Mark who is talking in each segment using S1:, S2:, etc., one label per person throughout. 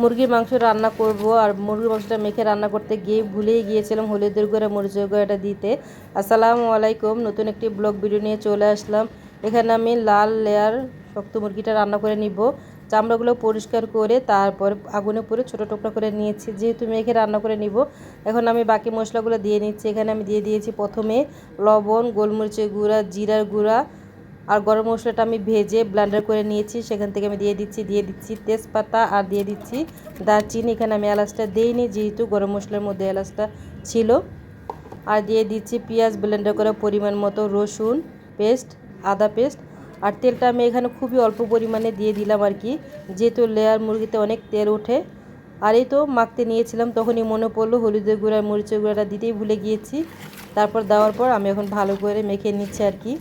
S1: মুরগির মাংস রান্না করব আর মুরগির মাংসটা মেখে রান্না করতে গিয়ে ভুলেই গিয়েছিলাম, হলুদের গুঁড়া, মরিচের গুঁড়াটা দিতে। আসসালামু আলাইকুম, নতুন একটি ব্লগ ভিডিও নিয়ে চলে আসলাম। এখানে আমি লাল লেয়ার শক্ত মুরগিটা রান্না করে নিব। চামড়াগুলো পরিষ্কার করে তারপর আগুনে পুরো ছোটো টুকরা করে নিয়েছি, যেহেতু মেখে রান্না করে নিব। এখন আমি বাকি মশলাগুলো দিয়ে নিচ্ছি। এখানে আমি দিয়ে দিয়েছি প্রথমে লবণ, গোলমরিচের গুঁড়া, জিরার গুঁড়া আর গরম মশলাটা আমি ভেজে ব্লেন্ডার করে নিয়েছি। সেখান থেকে আমি দিয়ে দিচ্ছি দিয়ে দিচ্ছি তেজপাতা আর দিয়ে দিচ্ছি দারচিনি। এখানে আমি এলাচটা দিইনি, যেহেতু গরম মশলার মধ্যে এলাচটা ছিল। আর দিয়ে দিচ্ছি পেঁয়াজ ব্লেন্ডার করা পরিমাণ মতো রসুন পেস্ট, আদা পেস্ট। আর তেলটা আমি এখানে খুবই অল্প পরিমাণে দিয়ে দিলাম আর কি, যেহেতু লেয়ার মুরগিতে অনেক তেল ওঠে। আর এই তো মাখতে নিয়েছিলাম, তখনই মনে পড়ল হলুদের গুঁড়া, মরিচের গুঁড়াটা দিতেই ভুলে গিয়েছি। তারপর দেওয়ার পর আমি এখন ভালো করে মেখে নিচ্ছি আর কি।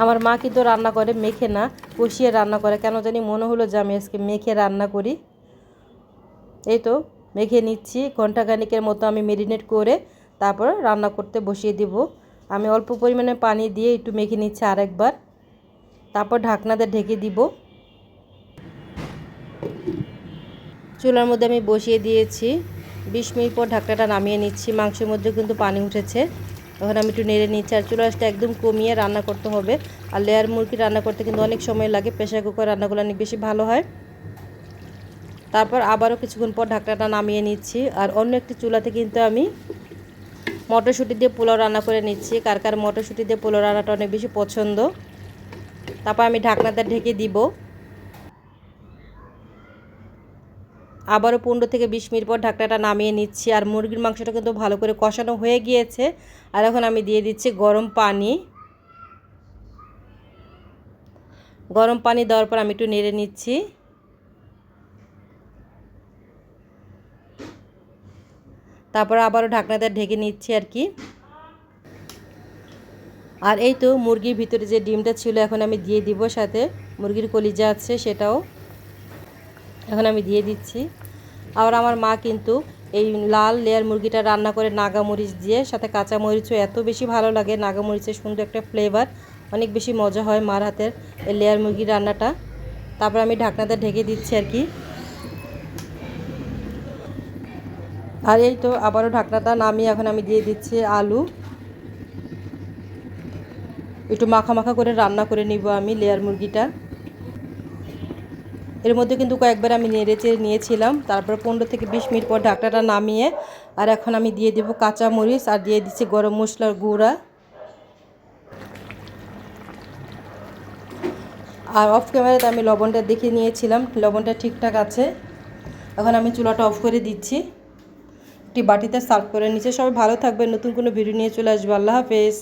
S1: আমার মা কিন্তু রান্না করে, মেখে না, কষিয়ে রান্না করে। কেন জানি মনে হলো যে আমি আজকে মেখে রান্না করি। এই তো, মেখে নিচ্ছি ঘন্টাখানিকের মতো আমি মেরিনেট করে তারপর রান্না করতে বসিয়ে দিব। আমি অল্প পরিমাণে পানি দিয়ে একটু মেখে নিচ্ছি আরেকবার। তারপর ঢাকনাতে ঢেকে দিব। চুলার মধ্যে আমি বসিয়ে দিয়েছি। বিশ মিনিট পর ঢাকনাটা নামিয়ে নিচ্ছি। মাংসের মধ্যে কিন্তু পানি উঠেছে। এখন আমি একটু নেড়ে নিচ্ছি আর চুলাশটা একদম কমিয়ে রান্না করতে হবে। আর লেয়ার মুরগি রান্না করতে কিন্তু অনেক সময় লাগে প্রেশার কুকার রান্নাগুলো অনেক বেশি ভালো হয়। তারপর আবারও কিছুক্ষণ পর ঢাকনাটা নামিয়ে নিচ্ছি। আর অন্য একটি চুলাতে কিন্তু আমি মটরশুঁটি দিয়ে পোলাও রান্না করে নিচ্ছি। কার কার মটরশুঁটি দিয়ে পোলাও রান্নাটা অনেক বেশি পছন্দ, তারপর আমি ঢাকনাটা ঢেকে দিব। আবারও পনেরো থেকে বিশ মিনিট পর ঢাকনাটা নামিয়ে নিচ্ছি। আর মুরগির মাংসটা কিন্তু ভালো করে কষানো হয়ে গিয়েছে। আর এখন আমি দিয়ে দিচ্ছি গরম পানি। গরম পানি দেওয়ার পর আমি একটু নেড়ে নিচ্ছি। তারপর আবারও ঢাকনাতে ঢেকে নিচ্ছি আর কি। আর এই তো মুরগির ভিতরে যে ডিমটা ছিল, এখন আমি দিয়ে দিব সাথে। মুরগির কলিজা আছে সেটাও। এখন আমি দিয়ে দিচ্ছি। আবার আমার মা কিন্তু এই লাল লেয়ার মুরগিটা রান্না করে নাগামরিচ দিয়ে, সাথে কাঁচা মরিচও এত বেশি ভালো লাগে নাগামরিচের সুন্দর একটা ফ্লেভার অনেক বেশি মজা হয় মার হাতের এই লেয়ার মুরগির রান্নাটা। তারপর আমি ঢাকনাতে ঢেকে দিচ্ছি আর কি। আর এই তো আবারও ঢাকনাটা নামিয়ে এখন আমি দিয়ে দিচ্ছি আলু। একটু মাখা মাখা করে রান্না করে নিব আমি লেয়ার মুরগিটা। এর মধ্যে কিন্তু কয়েকবার আমি নেড়ে চেড়ে নিয়েছিলাম। তারপর পনেরো থেকে বিশ মিনিট পর ঢাকনাটা নামিয়ে আর এখন আমি দিয়ে দেবো কাঁচা মরিচ আর দিয়ে দিচ্ছি গরম মশলার গুঁড়া। আর অফ ক্যামেরাতে আমি লবণটা দেখে নিয়েছিলাম, লবণটা ঠিকঠাক আছে। এখন আমি চুলাটা অফ করে দিচ্ছি। একটি বাটিতে সার্ভ করে নিচে সবাই ভালো থাকবে নতুন কোনো ভিডিও নিয়ে চলে আসবে। আল্লাহ হাফেজ।